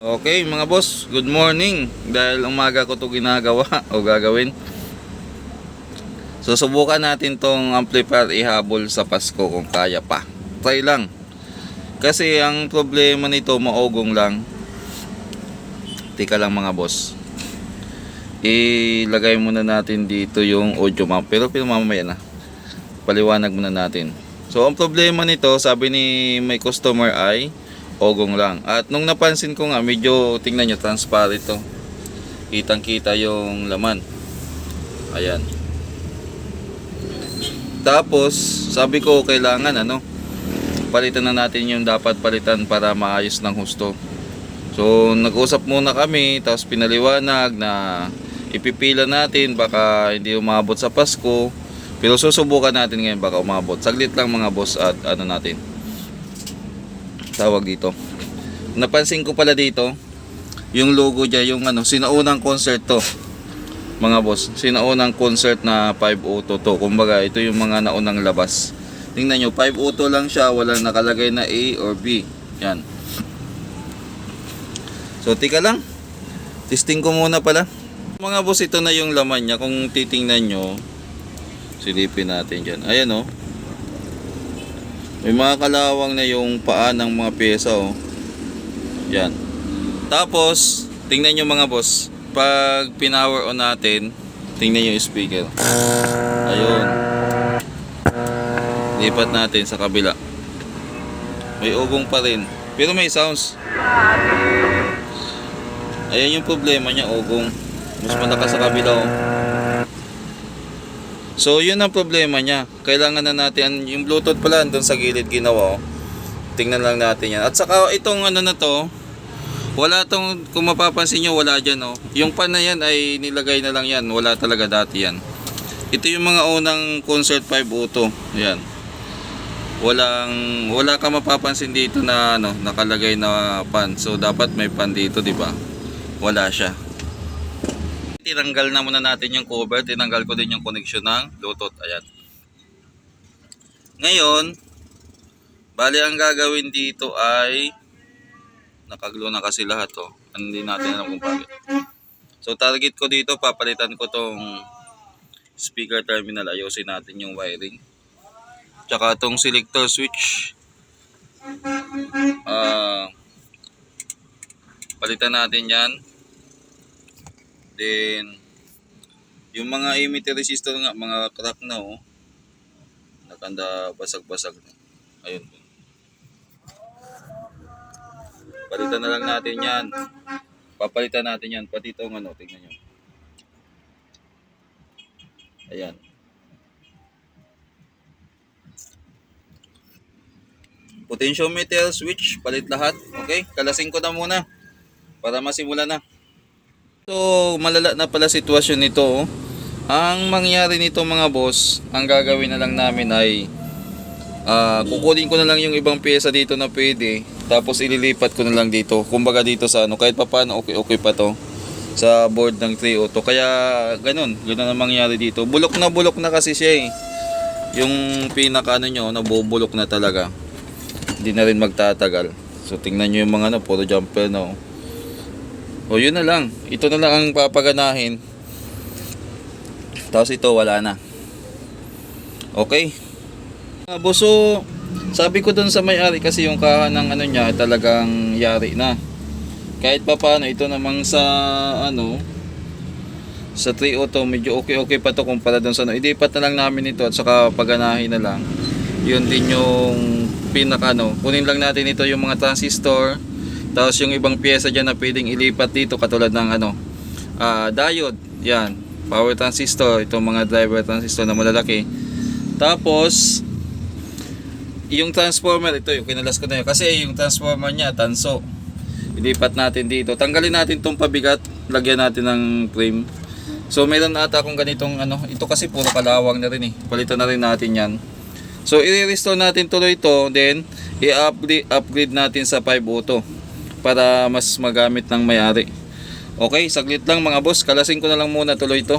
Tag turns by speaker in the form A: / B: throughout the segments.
A: Okay mga boss, good morning. Dahil umaga ko to ginagawa o gagawin. Susubukan natin tong amplifier ihabol sa Pasko kung kaya pa. Try lang. Kasi ang problema nito maugong lang. Tika lang mga boss. Ilagay muna natin dito yung audio map. Pero pero na. Paliwanag muna natin. So ang problema nito, sabi ni may customer ay ogong lang. At nung napansin ko nga, medyo tingnan nyo, transparent to. Kitang kita yung laman. Ayan. Tapos, sabi ko kailangan ano, palitan na natin yung dapat palitan para maayos ng husto. So, nag-usap muna kami, tapos pinaliwanag na ipipila natin, baka hindi umabot sa Pasko. Pero susubukan natin ngayon baka umabot. Saglit lang mga boss at ano natin. Tawag dito. Napansin ko pala dito, yung logo dyan, yung ano, sinaunang concert to. Mga boss, sinaunang concert na 502 to. Kumbaga, ito yung mga naunang labas. Tingnan nyo, 502 lang siya, walang nakalagay na A or B. Yan. So, tika lang. Testing ko muna pala. Mga boss, ito na yung laman niya. Kung titingnan nyo, silipin natin dyan. Ayan oh. May mga kalawang na yung paa ng mga pyesa oh. Yan. Tapos, tingnan nyo mga boss. Pag pinower on natin, tingnan yung speaker. Ayun. Lipat natin sa kabila. May ugong pa rin. Pero may sounds. Ayan yung problema niya, ugong. Mas malakas sa kabila oh. So, yun ang problema niya. Kailangan na natin, yung Bluetooth pala doon sa gilid ginawa. oh. Tingnan lang natin yan. At saka itong ano na to, wala tong, kung mapapansin nyo, wala dyan oh. Yung pan na yan ay nilagay na lang yan. Wala talaga dati yan. Ito yung mga unang Concert 502. Yan. Walang, wala ka mapapansin dito na ano, nakalagay na pan. So, dapat may pan dito, di ba? Wala siya tinanggal na muna natin yung cover, tinanggal ko din yung connection ng Bluetooth. Ayan. Ngayon, bali ang gagawin dito ay nakaglo na kasi lahat to. Hindi natin alam kung bakit. So target ko dito, papalitan ko tong speaker terminal. Ayusin natin yung wiring. Tsaka tong selector switch. Ah, palitan natin yan. Then, yung mga emitter resistor nga, mga crack na oh. Nakanda basag-basag na. Ayun. Palitan na lang natin yan. Papalitan natin yan. Pati itong ano, tingnan nyo. Ayan. Potentiometer switch, palit lahat. Okay, kalasing ko na muna para masimula na. So, malala na pala sitwasyon nito. oh. Ang mangyari nito mga boss, ang gagawin na lang namin ay ah, kukunin ko na lang yung ibang pyesa dito na pwede. Tapos ililipat ko na lang dito. Kumbaga dito sa ano, kahit pa paano okay okay pa to sa board ng 3 auto. Kaya ganun, ganun ang mangyari dito. Bulok na bulok na kasi siya eh. Yung pinaka ano nyo, nabubulok na talaga. Hindi na rin magtatagal. So tingnan nyo yung mga ano, puro jumper na oh. O yun na lang. Ito na lang ang papaganahin. Tapos ito wala na. Okay. Uh, buso, sabi ko dun sa may-ari kasi yung kahan ng ano niya talagang yari na. Kahit pa paano ito namang sa ano sa 3 auto medyo okay okay pa to kumpara dun sa ano. Ilipat na lang namin ito at saka paganahin na lang. Yun din yung pinaka ano. Kunin lang natin ito yung mga transistor tapos yung ibang pyesa dyan na pwedeng ilipat dito katulad ng ano, ah, diode, yan, power transistor, itong mga driver transistor na malalaki. Tapos, yung transformer, ito yung kinalas ko na yun. Kasi yung transformer niya, tanso. Ilipat natin dito. Tanggalin natin itong pabigat, lagyan natin ng frame. So meron ata akong ganitong ano, ito kasi puro kalawang na rin eh. Palitan na rin natin yan. So i-restore natin tuloy ito, then i-upgrade upgrade natin sa 502 para mas magamit ng may-ari. Okay, saglit lang mga boss. Kalasin ko na lang muna tuloy ito.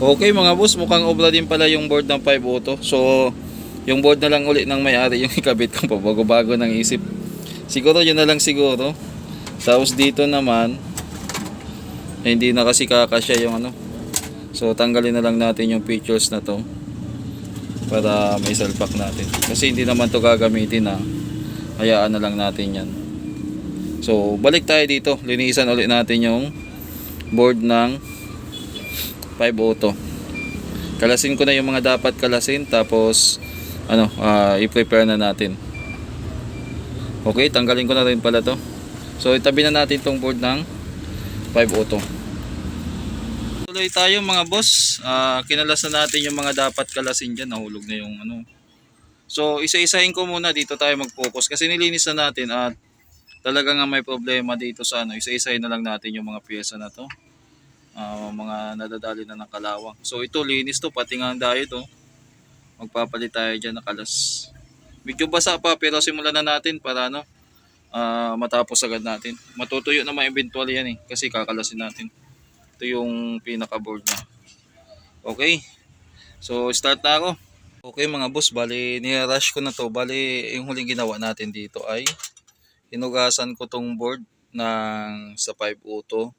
A: Okay mga boss, mukhang obra din pala yung board ng 502. So, yung board na lang uli ng may-ari yung ikabit ko. Pabago-bago ng isip. Siguro yun na lang siguro. Tapos dito naman, eh, hindi na kasi kakasya yung ano. So tanggalin na lang natin yung pictures na to para may salpak natin. Kasi hindi naman to gagamitin na. Hayaan na lang natin yan. So balik tayo dito. Linisan ulit natin yung board ng 5 auto. Kalasin ko na yung mga dapat kalasin tapos ano, ah, i-prepare na natin. Okay, tanggalin ko na rin pala to. So itabi na natin tong board ng 5 auto. Tuloy tayo mga boss. Ah, kinalas na natin yung mga dapat kalasin dyan. Nahulog na yung ano. So isa-isahin ko muna dito tayo mag-focus kasi nilinis na natin at talaga nga may problema dito sa ano. Isa-isahin na lang natin yung mga pyesa na to. Ah, mga nadadali na ng kalawang. So ito linis to pati nga ang dayo to. Magpapalit tayo dyan na kalas. Medyo basa pa pero simulan na natin para ano ah, matapos agad natin. Matutuyo naman eventually yan eh kasi kakalasin natin. Ito yung pinaka-board niya. Okay. So start na ako. Okay mga boss, bali ni-rush ko na to. Bali yung huling ginawa natin dito ay hinugasan ko tong board ng sa 5 auto.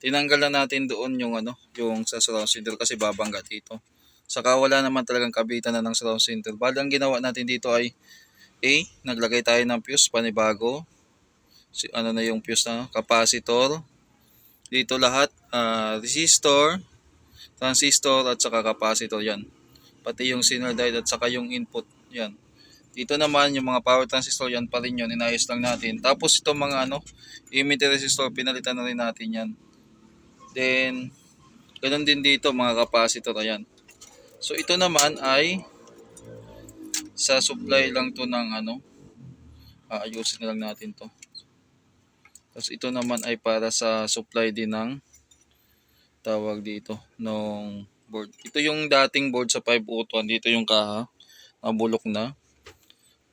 A: Tinanggal na natin doon yung ano, yung sa surround center kasi babangga dito. Saka wala naman talagang kabitan na ng surround center. Bali ang ginawa natin dito ay A, naglagay tayo ng fuse panibago. Si, ano na yung fuse na capacitor. Dito lahat ah, resistor, transistor at saka capacitor yan. Pati yung signal diode at saka yung input yan. Dito naman yung mga power transistor yan pa rin yun, inayos lang natin. Tapos itong mga ano, emitter resistor, pinalitan na rin natin yan. Then, ganun din dito mga capacitor, ayan. So ito naman ay sa supply lang to ng ano, aayusin na lang natin to. Tapos ito naman ay para sa supply din ng tawag dito nung board. Ito yung dating board sa 502. Dito yung kaha. Nabulok na.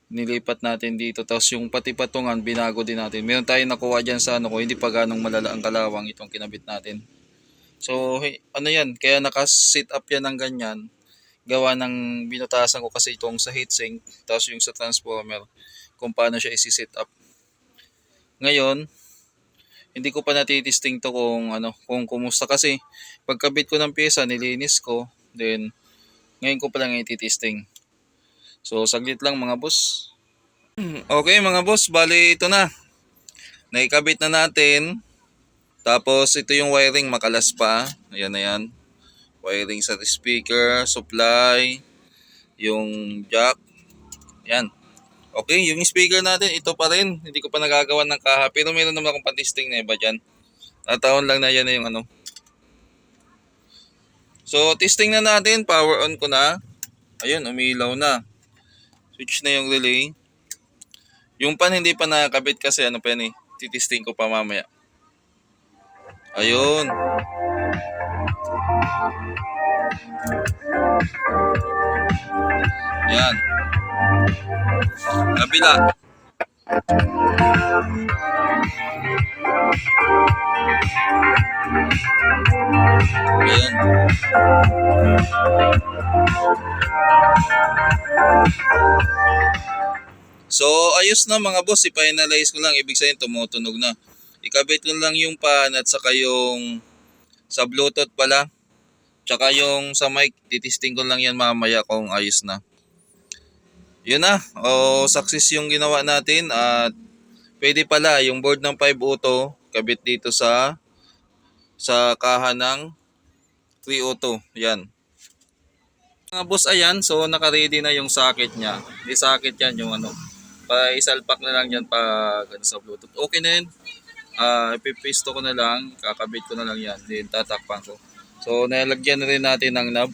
A: Nilipat natin dito. Tapos yung pati patungan, binago din natin. Meron tayong nakuha dyan sa ano ko. Hindi pa ganong malala ang kalawang itong kinabit natin. So, ano yan? Kaya nakasit up yan ng ganyan. Gawa ng binutasan ko kasi itong sa heatsink. Tapos yung sa transformer. Kung paano siya isi-set up. Ngayon, hindi ko pa natitisting to kung ano, kung kumusta kasi pagkabit ko ng pyesa, nilinis ko, then ngayon ko pa lang ititisting. So saglit lang mga boss. Okay mga boss, bali ito na. Naikabit na natin. Tapos ito yung wiring makalas pa. Ayan na yan. Wiring sa speaker, supply, yung jack. Yan. Okay, yung speaker natin, ito pa rin. Hindi ko pa nagagawa ng kaha. Pero meron naman akong patisting na iba dyan. Nataon lang na yan na yung ano. So, testing na natin. Power on ko na. Ayun, umilaw na. Switch na yung relay. Yung pan hindi pa nakakabit kasi ano pa yan eh. Titisting ko pa mamaya. Ayun. Yan. Kabila. Ayan. So, ayos na mga boss. I-finalize ko lang. Ibig sabihin, tumutunog na. Ikabit ko lang yung pan at saka yung sa Bluetooth pala. Tsaka yung sa mic, titisting ko lang yan mamaya kung ayos na. Yun na. O, success yung ginawa natin at pwede pala yung board ng 5 auto kabit dito sa sa kaha ng 3 auto. Yan. Mga boss, ayan. So, naka-ready na yung socket niya. Di socket yan yung ano. Pa isalpak na lang yan pag ano, sa Bluetooth. Okay na yun. Ah, ipipisto ko na lang. Kakabit ko na lang yan. Then, tatakpan ko. So, nalagyan na rin natin ng knob.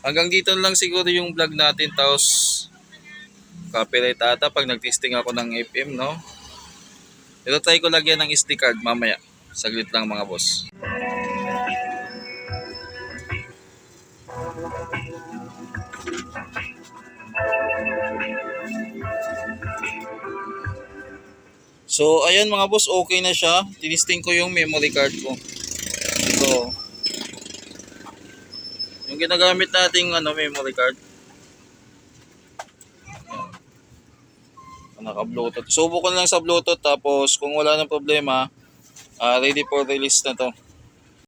A: Hanggang dito lang siguro yung vlog natin. Tapos, copyright ata pag nag-testing ako ng FM, no? Pero try ko lagyan ng SD card mamaya. Saglit lang mga boss. So, ayan mga boss, okay na siya. Tinisting ko yung memory card ko. Ito. Yung ginagamit nating ano, memory card. Naka-bluetooth. Subo ko lang sa bluetooth tapos kung wala nang problema, ah, ready for release na to.